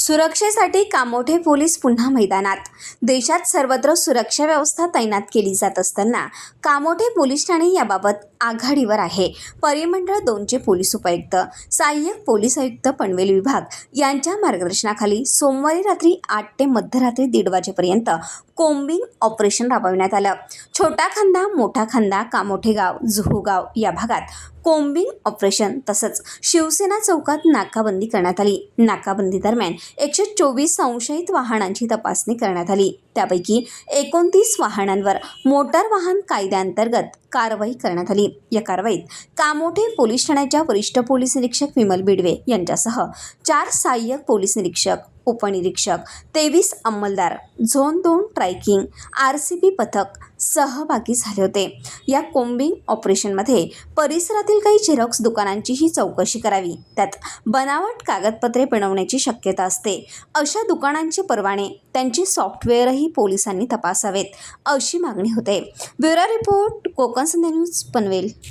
सुरक्षेसाठी कामोठे पोलीस पुन्हा मैदानात. देशात सर्वत्र सुरक्षा व्यवस्था तैनात केली जात असताना कामोठे पोलीस ठाणे याबाबत आघाडीवर आहे. परिमंडळ दोनचे पोलीस उपायुक्त सहाय्यक पोलीस आयुक्त पनवेल विभाग यांच्या मार्गदर्शनाखाली सोमवारी रात्री आठ ते मध्यरात्री दीड वाजेपर्यंत कोम्बिंग ऑपरेशन राबविण्यात आलं. छोटा खांदा मोठा खांदा कामोठे गाव जुहूगाव या भागात कोम्बिंग ऑपरेशन तसंच शिवसेना चौकात नाकाबंदी करण्यात आली. नाकाबंदी दरम्यान एकशे चोवीस संशयित वाहनांची तपासणी करण्यात आली. त्यापैकी एकोणतीस वाहनांवर मोटार वाहन कायद्याअंतर्गत कारवाई करण्यात आली. या कारवाईत कामोठे पोलीस ठाण्याच्या वरिष्ठ पोलीस निरीक्षक विमल बिडवे यांच्यासह चार सहाय्यक पोलीस निरीक्षक उपनिरीक्षक तेवीस अंमलदार झोन दोन ट्रायकिंग आर सी बी पथक सहभागी झाले होते. या कोम्बिंग ऑपरेशनमध्ये परिसरातील काही झेरॉक्स दुकानांचीही चौकशी करावी. त्यात बनावट कागदपत्रे पिणवण्याची शक्यता असते. अशा दुकानांचे परवाने त्यांचे सॉफ्टवेअरही पोलिसांनी तपासावेत अशी मागणी होते. Bureau report Konkan Sandhya news Panvel.